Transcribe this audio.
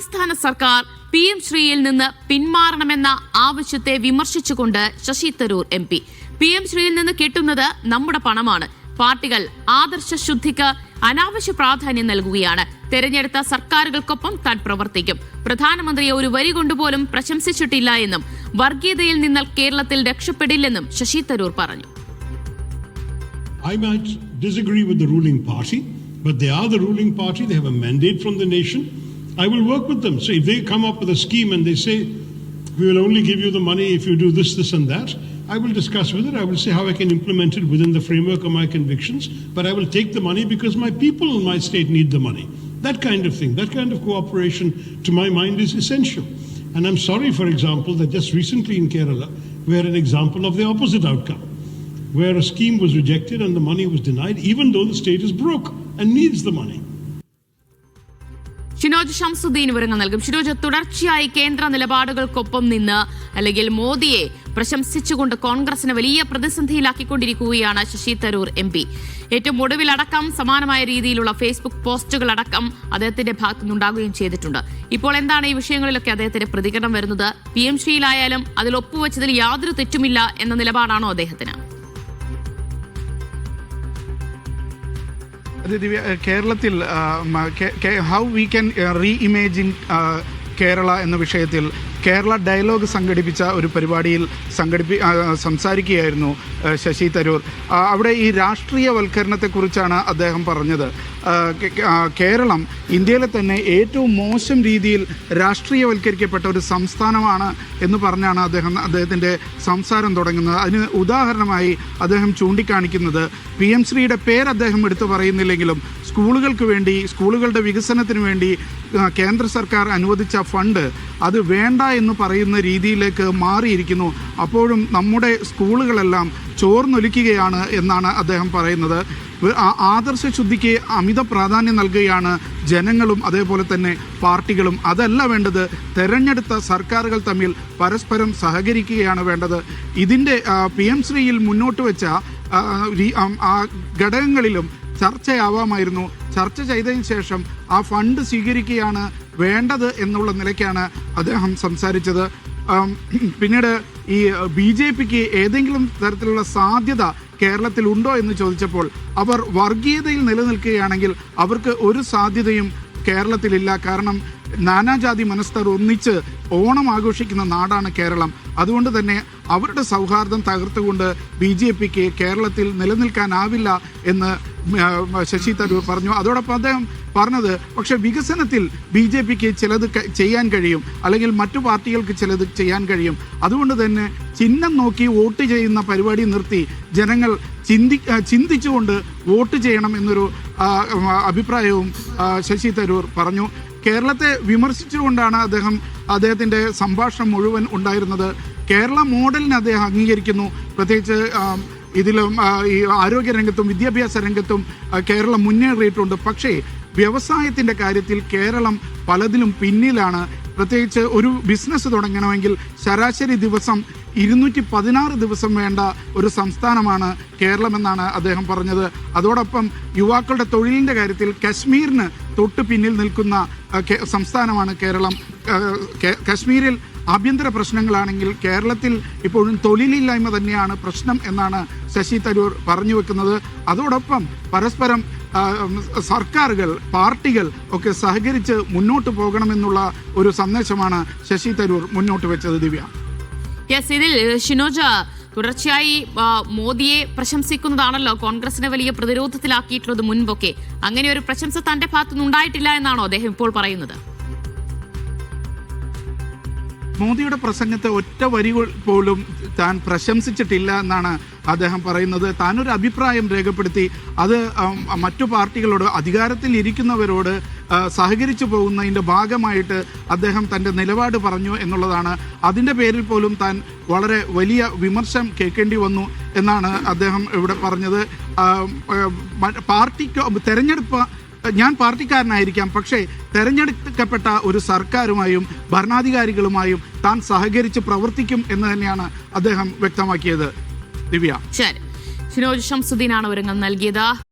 സംസ്ഥാന സർക്കാർ P M ശ്രീയിൽ നിന്ന് പിന്മാറണമെന്ന ആവശ്യത്തെ വിമർശിച്ചുകൊണ്ട് Shashi Tharoor M P. P M ശ്രീയിൽ നിന്ന് കിട്ടുന്നത് നമ്മുടെ പണമാണ്. പാർട്ടികൾ ആദർശ ശുദ്ധിക്ക് അനാവശ്യ പ്രാധാന്യം നൽകുകയാണ്. തെരഞ്ഞെടുത്ത സർക്കാരുകൾക്കൊപ്പം താൻ പ്രവർത്തിക്കും. പ്രധാനമന്ത്രിയെ ഒരു വരി കൊണ്ടുപോലും പ്രശംസിച്ചിട്ടില്ല എന്നും വർഗീയതയിൽ നിന്ന് കേരളത്തിൽ രക്ഷപ്പെടില്ലെന്നും ശശി തരൂർ പറഞ്ഞു. I might disagree with the ruling party, but they are the ruling party. They have a mandate from the nation. I will work with them. So if they come up with a scheme and they say, we will only give you the money if you do this, this, and that, I will discuss with it. I will see how I can implement it within the framework of my convictions. But I will take the money because my people in my state need the money. That kind of thing, that kind of cooperation, to my mind, is essential. And I'm sorry, for example, that just recently in Kerala, we're an example of the opposite outcome where a scheme was rejected and the money was denied, even though the state is broke and needs the money. Shinoj Shamsuddin വിവരങ്ങൾ നൽകും. ഷിനോജ് തുടർച്ചയായി കേന്ദ്ര നിലപാടുകൾക്കൊപ്പം നിന്ന് അല്ലെങ്കിൽ മോദിയെ പ്രശംസിച്ചുകൊണ്ട് കോൺഗ്രസിനെ വലിയ പ്രതിസന്ധിയിലാക്കിക്കൊണ്ടിരിക്കുകയാണ് ശശി തരൂർ എം പി. ഏറ്റവും ഒടുവിലടക്കം സമാനമായ രീതിയിലുള്ള ഫേസ്ബുക്ക് പോസ്റ്റുകൾ അടക്കം അദ്ദേഹത്തിന്റെ ഭാഗത്തു നിന്നുണ്ടാകുകയും ചെയ്തിട്ടുണ്ട്. ഇപ്പോൾ എന്താണ് ഈ വിഷയങ്ങളിലൊക്കെ അദ്ദേഹത്തിന്റെ പ്രതികരണം വരുന്നത്? പി എം ശ്രീയിലായാലും അതിൽ ഒപ്പുവെച്ചതിൽ യാതൊരു തെറ്റുമില്ല എന്ന നിലപാടാണോ അദ്ദേഹത്തിന്? ദിവ്യ കേരളത്തിൽ how we can reimagine Kerala എന്ന വിഷയത്തിൽ കേരള ഡയലോഗ് സംഘടിപ്പിച്ച ഒരു പരിപാടിയിൽ സംഘടിപ്പി സംസാരിക്കുകയായിരുന്നു ശശി തരൂർ. അവിടെ ഈ രാഷ്ട്രീയവൽക്കരണത്തെക്കുറിച്ചാണ് അദ്ദേഹം പറഞ്ഞത്. കേരളം ഇന്ത്യയിലെ തന്നെ ഏറ്റവും മോശം രീതിയിൽ രാഷ്ട്രീയവൽക്കരിക്കപ്പെട്ട ഒരു സംസ്ഥാനമാണ് എന്ന് പറഞ്ഞാണ് അദ്ദേഹം അദ്ദേഹത്തിന്റെ സംസാരം തുടങ്ങുന്നത്. അതിന് ഉദാഹരണമായി അദ്ദേഹം ചൂണ്ടിക്കാണിക്കുന്നത് പി എം ശ്രീയുടെ പേര് അദ്ദേഹം എടുത്തു പറയുന്നില്ലെങ്കിലും സ്കൂളുകൾക്ക് വേണ്ടി സ്കൂളുകളുടെ വികസനത്തിന് വേണ്ടി കേന്ദ്ര സർക്കാർ അനുവദിച്ച ഫണ്ട് അത് വേണ്ട എന്ന് പറയുന്ന രീതിയിലേക്ക് മാറിയിരിക്കുന്നു. അപ്പോഴും നമ്മുടെ സ്കൂളുകളെല്ലാം ചോർന്നൊലിക്കുകയാണ് എന്നാണ് അദ്ദേഹം പറയുന്നത്. ആദർശ ശുദ്ധിക്ക് അമിത പ്രാധാന്യം നൽകുകയാണ് ജനങ്ങളും അതേപോലെ തന്നെ പാർട്ടികളും. അതല്ല വേണ്ടത് തെരഞ്ഞെടുത്ത സർക്കാരുകൾ തമ്മിൽ പരസ്പരം സഹകരിക്കുകയാണ് വേണ്ടത്. ഇതിന്റെ പി എം ശ്രീയിൽ മുന്നോട്ട് വെച്ച ആ ഘടകങ്ങളിലും ചർച്ചയാവാമായിരുന്നു. ചർച്ച ചെയ്തതിന് ശേഷം ആ ഫണ്ട് സ്വീകരിക്കുകയാണ് വേണ്ടത് എന്നുള്ള നിലയ്ക്കാണ് അദ്ദേഹം സംസാരിച്ചത്. പിന്നീട് ഈ ബി ജെ പിക്ക് ഏതെങ്കിലും തരത്തിലുള്ള സാധ്യത കേരളത്തിൽ ഉണ്ടോ എന്ന് ചോദിച്ചപ്പോൾ അവർ വർഗീയതയിൽ നിലനിൽക്കുകയാണെങ്കിൽ അവർക്ക് ഒരു സാധ്യതയും കേരളത്തിലില്ല. കാരണം നാനാജാതി മനസ്തർ ഒന്നിച്ച് ഓണം ആഘോഷിക്കുന്ന നാടാണ് കേരളം. അതുകൊണ്ട് തന്നെ അവരുടെ സൗഹാർദ്ദം തകർത്തുകൊണ്ട് ബി ജെ പിക്ക് കേരളത്തിൽ നിലനിൽക്കാനാവില്ല എന്ന് ശശി തരൂർ പറഞ്ഞു. അതോടൊപ്പം അദ്ദേഹം പറഞ്ഞത് പക്ഷെ വികസനത്തിൽ ബി ജെ പിക്ക് ചിലത് ചെയ്യാൻ കഴിയും. അല്ലെങ്കിൽ മറ്റു പാർട്ടികൾക്ക് ചിലത് ചെയ്യാൻ കഴിയും. അതുകൊണ്ട് തന്നെ ചിഹ്നം നോക്കി വോട്ട് ചെയ്യുന്ന പരിപാടി നിർത്തി. ജനങ്ങൾ ചിന്തി ചിന്തിച്ചുകൊണ്ട് വോട്ട് ചെയ്യണം എന്നൊരു അഭിപ്രായവും ശശി തരൂർ പറഞ്ഞു. കേരളത്തെ വിമർശിച്ചുകൊണ്ടാണ് അദ്ദേഹം അദ്ദേഹത്തിന്റെ സംഭാഷണം മുഴുവൻ ഉണ്ടായിരുന്നത്. കേരള മോഡലിനെ അദ്ദേഹം അംഗീകരിക്കുന്നു. പ്രത്യേകിച്ച് ഇതിലും ഈ ആരോഗ്യ രംഗത്തും വിദ്യാഭ്യാസ രംഗത്തും കേരളം മുന്നേറിയിട്ടുണ്ട്. പക്ഷേ വ്യവസായത്തിന്റെ കാര്യത്തിൽ കേരളം പലതിലും പിന്നിലാണ്. പ്രത്യേകിച്ച് ഒരു ബിസിനസ് തുടങ്ങണമെങ്കിൽ ശരാശരി ദിവസം ഇരുന്നൂറ്റി പതിനാറ് ദിവസം വേണ്ട ഒരു സംസ്ഥാനമാണ് കേരളമെന്നാണ് അദ്ദേഹം പറഞ്ഞത്. അതോടൊപ്പം യുവാക്കളുടെ തൊഴിലിന്റെ കാര്യത്തിൽ കശ്മീരിന് തൊട്ട് പിന്നിൽ നിൽക്കുന്ന സംസ്ഥാനമാണ് കേരളം. കശ്മീരിൽ ആഭ്യന്തര പ്രശ്നങ്ങളാണെങ്കിൽ കേരളത്തിൽ ഇപ്പോഴും തൊഴിലില്ലായ്മ തന്നെയാണ് പ്രശ്നം എന്നാണ് ശശി തരൂർ പറഞ്ഞു വെക്കുന്നത്. അതോടൊപ്പം പരസ്പരം സർക്കാരുകൾ പാർട്ടികൾ ഒക്കെ സഹകരിച്ച് മുന്നോട്ട് പോകണമെന്നുള്ള ഒരു സന്ദേശമാണ് ശശി തരൂർ മുന്നോട്ട് വെച്ചത് ദിവ്യ. യെസ് ഇതിൽ ഷിനോജ തുടർച്ചയായി മോദിയെ പ്രശംസിക്കുന്നതാണല്ലോ കോൺഗ്രസിനെ വലിയ പ്രതിരോധത്തിലാക്കിയിട്ടുള്ളത് മുൻപൊക്കെ. അങ്ങനെ ഒരു പ്രശംസ തന്റെ ഭാഗത്തുനിന്ന് ഉണ്ടായിട്ടില്ല എന്നാണോ അദ്ദേഹം ഇപ്പോൾ പറയുന്നത്? മോദിയുടെ പ്രസംഗത്തെ ഒറ്റ വരികൾ പോലും താൻ പ്രശംസിച്ചിട്ടില്ല എന്നാണ് അദ്ദേഹം പറയുന്നത്. താനൊരു അഭിപ്രായം രേഖപ്പെടുത്തി അത് മറ്റു പാർട്ടികളോട് അധികാരത്തിൽ ഇരിക്കുന്നവരോട് സഹകരിച്ചു പോകുന്നതിന്റെ ഭാഗമായിട്ട് അദ്ദേഹം തന്റെ നിലപാട് പറഞ്ഞു എന്നുള്ളതാണ്. അതിന്റെ പേരിൽ പോലും താൻ വളരെ വലിയ വിമർശം കേൾക്കേണ്ടി വന്നു എന്നാണ് അദ്ദേഹം ഇവിടെ പറഞ്ഞത്. പാർട്ടിക്ക് തെരഞ്ഞെടുപ്പ് ഞാൻ പാർട്ടിക്കാരനായിരിക്കാം പക്ഷേ തെരഞ്ഞെടുക്കപ്പെട്ട ഒരു സർക്കാരുമായും ഭരണാധികാരികളുമായും താൻ സഹകരിച്ച് പ്രവർത്തിക്കും എന്ന് തന്നെയാണ് അദ്ദേഹം വ്യക്തമാക്കിയത്. ദിവ്യ. ശരി. ഷിനോജ് ഷംസുദ്ദീനാണ് ഒരുങ്ങൾ നൽകിയത്.